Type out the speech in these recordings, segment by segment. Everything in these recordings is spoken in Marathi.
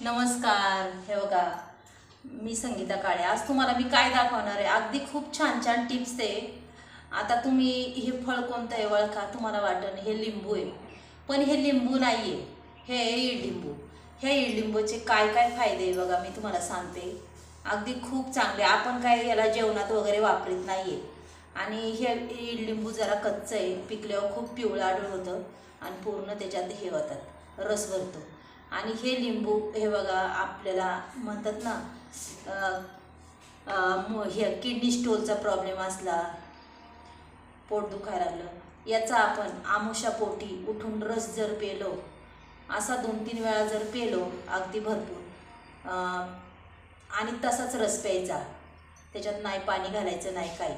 नमस्कार. हे बघा मी संगीता काळे. आज तुम्हाला मी काय दाखवणार आहे? अगदी खूप छान छान टिप्स आहे. आता तुम्ही हे फळ कोणतं आहे वळखा? तुम्हाला वाटेल हे लिंबू आहे. पण हे लिंबू नाही आहे हे आहे इडलिंबू. हे इडलिंबूचे काय काय फायदे आहे बघा मी तुम्हाला सांगते. अगदी खूप चांगले. आपण काय याला जेवणात वगैरे वापरत नाही आहे आणि हे इडलिंबू जरा कच्चं आहे. पिकल्यावर खूप पिवळाडळ होतं आणि पूर्ण त्याच्यात हे होतात. रस भरतो. आणि हे लिंबू हे बघा आपल्याला म्हणतात ना हे किडनी स्टोनचा प्रॉब्लेम असला पोट दुखायला लागलं याचा आपण आमुशा पोटी उठून रस जर पेलो असा दोन तीन वेळा जर पेलो अगदी भरपूर आणि तसाच रस प्यायचा त्याच्यात नाही पाणी घालायचं नाही काही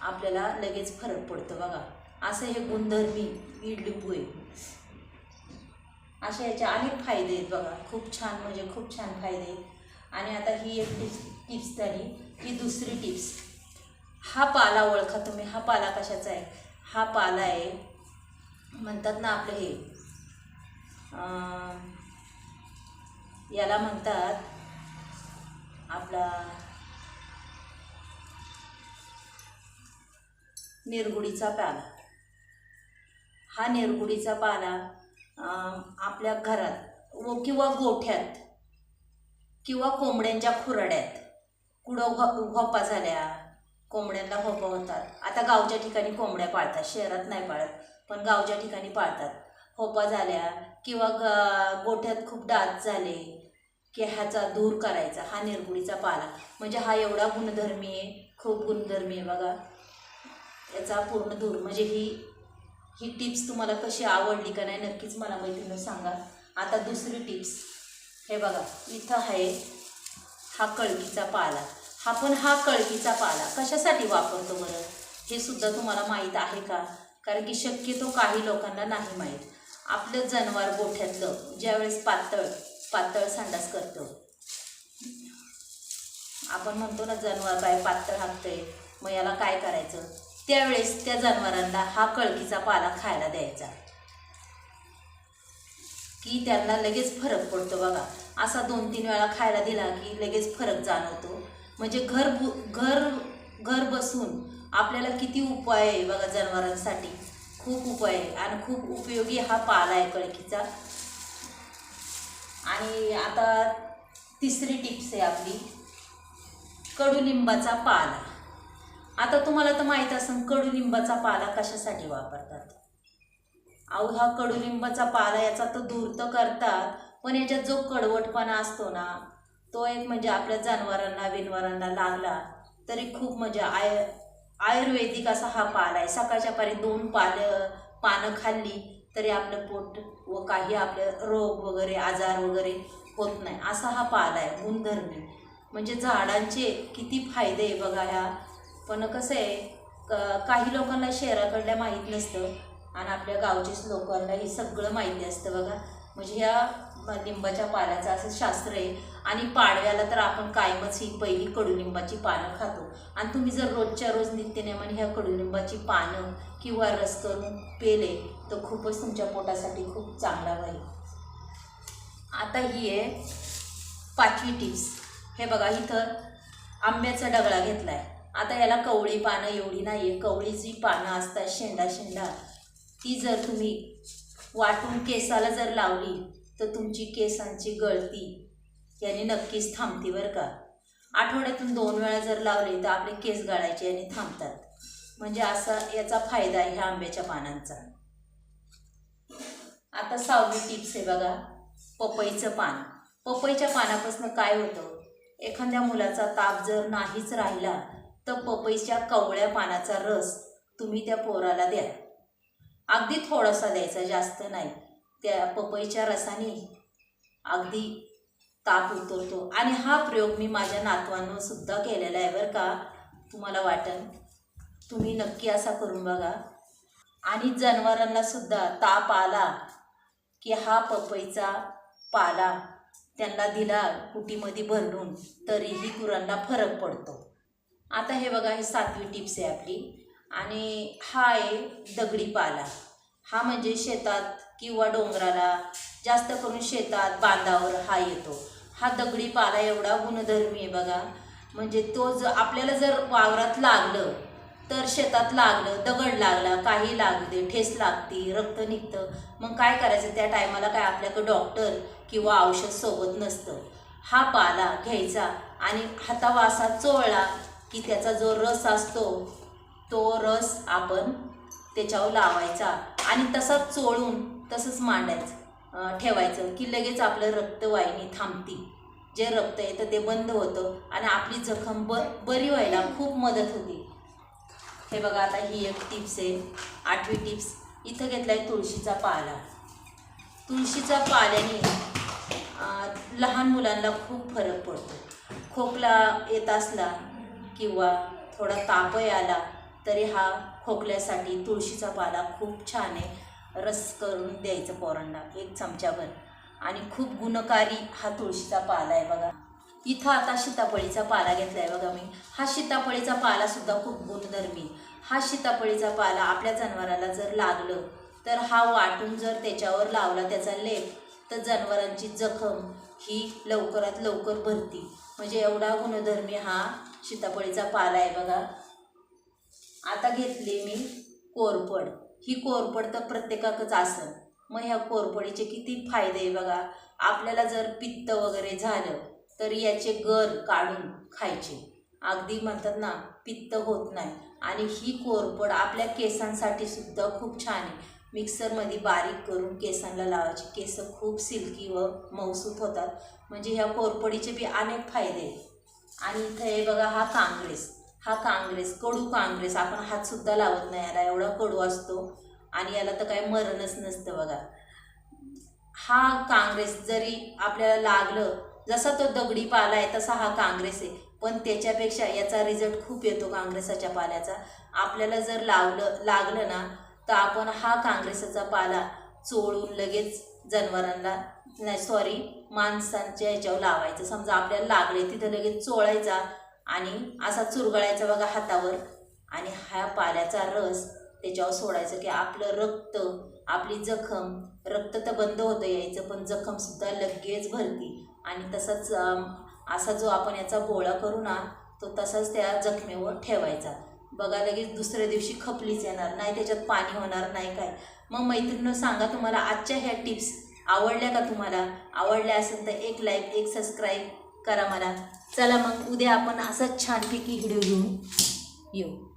आपल्याला लगेच फरक पडतो बघा. असं हे गुणधर्मी इडलिंबू आहे अशा याचे अनेक फायदे आहेत बघा. खूप छान म्हणजे खूप छान फायदे आहेत. आणि आता ही एक टिप्स टिप्स झाली ही दुसरी टिप्स. हा पाला ओळखा तुम्ही. हा पाला कशाचा आहे? हा पाला आहे म्हणतात ना आपलं हे याला म्हणतात आपला निरगुडीचा पाला. हा निरगुडीचा पाला आपल्या घरात व किंवा गोठ्यात किंवा कोंबड्यांच्या खुराड्यात कुठं व्ह होपा झाल्या कोंबड्यांना होपा होतात. आता गावच्या ठिकाणी कोंबड्या पाळतात शहरात नाही पाळत पण गावच्या ठिकाणी पाळतात. होपा झाल्या किंवा ग गोठ्यात खूप डास झाले की ह्याचा दूर करायचा हा निरगुडीचा पाला. म्हणजे हा एवढा गुणधर्मी आहे खूप गुणधर्मी आहे बघा. याचा पूर्ण दूर म्हणजे ही ही टिप्स तुम्हाला कशी आवडली का नाही नक्कीच मला मैत्रिणी सांगा. आता दुसरी टिप्स. हे बघा इथं आहे हा कळकीचा पाला. हा पण हा कळकीचा पाला. कशासाठी वापरतो बरं? हे सुद्धा तुम्हाला माहीत आहे का? कारण की शक्यतो काही लोकांना नाही माहीत. आपलं जनावर गोठ्यातलं ज्यावेळेस पातळ पातळ संडास करतो. आपण म्हणतो ना जनावर काय पातळ हाकतंय. मग याला काय करायचं? त्यावेळेस त्या जनावरांना हा कळकीचा पाला खायला द्यायचा. की त्यांना लगेच फरक पडतो बघा. असा दोन तीन वेळा खायला दिला की लगेच फरक जाणवतो. म्हणजे घर बु- घर घर बसून आपल्याला किती उपाय आहे बघा जनावरांसाठी. खूप उपाय आहे आणि खूप उपयोगी हा पाला आहे कळकीचा. आणि आता तिसरी टिप्स आहे आपली. कडुलिंबाचा पाला. आता तुम्हाला तर माहीत असेल कडुलिंबाचा पाला कशासाठी वापरतात. अहो हा कडुलिंबाचा पाला याचा तर दूर तर करतात पण याच्यात जो कडवटपणा असतो ना तो एक म्हणजे आपल्या जनावरांना बिनवारांना लागला तरी खूप म्हणजे आय आयुर्वेदिक असा हा पाला आहे. सकाळच्या पारी दोन पालं पानं खाल्ली तरी आपलं पोट व काही आपले रोग वगैरे आजार वगैरे होत नाही. असा हा पाला आहे गुणधर्मी. म्हणजे झाडांचे किती फायदे आहे बघा ह्या पण कसं आहे क काही लोकांना शहराकडल्या माहीत नसतं आणि आपल्या गावचीच लोकांना हे सगळं माहिती असतं बघा. म्हणजे ह्या लिंबाच्या पाल्याचं असं शास्त्र आहे. आणि पाडव्याला तर आपण कायमच ही पहिली कडुलिंबाची पानं खातो. आणि तुम्ही जर रोजच्या रोज नित्यनेमाने ह्या कडुलिंबाची पानं किंवा रस करून पेले तर खूपच तुमच्या पोटासाठी खूप चांगला राहील आता ही आहे पाचवी टिप्स. हे बघा इथं आंब्याचा डगळा घेतला आहे आता याला कवळी पानं एवढी नाही आहे कवळी जी पानं असतात शेंडा शेंडा. ती जर तुम्ही वाटून केसाला जर लावली तर तुमची केसांची गळती याने नक्कीच थांबते बरं का. आठवड्यातून दोन वेळा जर लावले तर आपले केस गाळायचे आणि थांबतात. म्हणजे असा याचा फायदा आहे ह्या आंब्याच्या पानांचा. आता सहावी टिप्स आहे बघा. पपईचं पान. पपईच्या पानापासून काय होतं? एखाद्या मुलाचा ताप जर नाहीच राहिला तर पपईच्या कवळ्या पानाचा रस तुम्ही त्या पोराला द्या. अगदी थोडासा द्यायचा जास्त नाही. त्या पपईच्या रसाने अगदी ताप उतरतो. आणि हा प्रयोग मी माझ्या नातवांवर सुद्धा केलेला आहे बरं का. तुम्हाला वाटेल तुम्ही नक्की असा करून बघा. आणि जनावरांना सुद्धा ताप आला की हा पपईचा पाला त्यांना दिला कुटीमध्ये भरून तरीही गुरांना फरक पडतो. आता हे बघा हे सातवी टिप्स आहे आपली. आणि हा आहे दगडी पाला. हा म्हणजे शेतात किंवा डोंगराला जास्त करून शेतात बांधावर हा येतो. हा दगडी पाला एवढा गुणधर्मी आहे बघा. म्हणजे तो ज आपल्याला जर वावरात लागलं तर शेतात लागलं दगड लागला काही लागू दे ठेस लागती रक्त निघतं. मग काय करायचं? त्या टायमाला काय आपल्याकडं डॉक्टर किंवा औषध सोबत नसतं. हा पाला घ्यायचा आणि हातावासा चोळला की त्याचा जो रस असतो तो रस आपण त्याच्यावर लावायचा आणि तसाच चोळून तसंच मांडायचं ठेवायचं की लगेच आपलं रक्तवाहिनी थांबती. जे रक्त येतं ते बंद होतं आणि आपली जखम ब बरी व्हायला खूप मदत होती. हे बघा आता ही एक टिप्स आहे. आठवी टिप्स इथं घेतला आहे तुळशीचा पाला. तुळशीचा पाल्याने लहान मुलांना खूप फरक पडतो. खोकला येत असला किंवा थोडा तापही आला तरी हा खोकल्यासाठी तुळशीचा पाला खूप छान आहे. रस करून द्यायचं पोरांना एक चमच्याभर आणि खूप गुणकारी हा तुळशीचा पाला आहे बघा. इथं आता सीताफळीचा पाला घेतला आहे बघा मी. हा सीताफळीचा पालासुद्धा खूप गुणधर्मी. हा सीताफळीचा पाला आपल्या जनावराला जर लागलं तर हा वाटून जर त्याच्यावर लावला त्याचा लेप तर जनावरांची जखम ही लवकरात लवकर भरती. म्हणजे एवढा गुणधर्मी हा सीताफळीचा पाला आहे बघा. आता घेतली मी कोरपड ही कोरपड तर प्रत्येकाकच असं मग ह्या कोरपडीचे किती फायदे आहे बघा. आपल्याला जर पित्त वगैरे झालं तर याचे गर काढून खायचे. अगदी म्हणतात ना पित्त होत नाही. आणि ही कोरपड आपल्या केसांसाठी सुद्धा खूप छान आहे. मिक्सरमध्ये बारीक करून केसांना लावायचे. केस खूप सिल्की व मौसूत होतात. म्हणजे ह्या कोरपडीचे बी अनेक फायदे आहेत. आणि इथं हे बघा हा काँग्रेस. हा काँग्रेस कडू काँग्रेस. आपण हातसुद्धा लावत नाही याला. एवढा कडू असतो. आणि याला तर काही मरणच नसतं बघा. हा काँग्रेस जरी आपल्याला लागलं जसा तो दगडी पाला आहे तसा हा काँग्रेस आहे. पण त्याच्यापेक्षा याचा रिझल्ट खूप येतो काँग्रेसाच्या पाल्याचा. आपल्याला जर लावलं लागलं ना तर आपण हा काँग्रेसचा पाला चोळून लगेच जनावरांना नाही सॉरी माणसांच्या ह्याच्यावर लावायचं. समजा आपल्याला लागले तिथं लगेच चोळायचा आणि असा चुरगळायचा बघा हातावर आणि हा पाल्याचा रस त्याच्यावर सोडायचं की आपलं रक्त आपली जखम रक्त तर बंद होतं यायचं पण जखमसुद्धा लगेच भरती. आणि तसाच असा जो आपण याचा गोळा करू ना तो तसाच त्या जखमेवर ठेवायचा. बघा लगेच दुसऱ्या दिवशी खपलीच येणार नाही त्याच्यात पाणी होणार नाही काय. मग मैत्रिणीनं सांगा तुम्हाला आजच्या ह्या टिप्स आवडल्या का तुम्हाला? आवडल्या असेल तर एक लाईक एक सबस्क्राईब करा मला. चला मग उद्या आपण असंच छानपैकी व्हिडिओ घेऊन येऊ.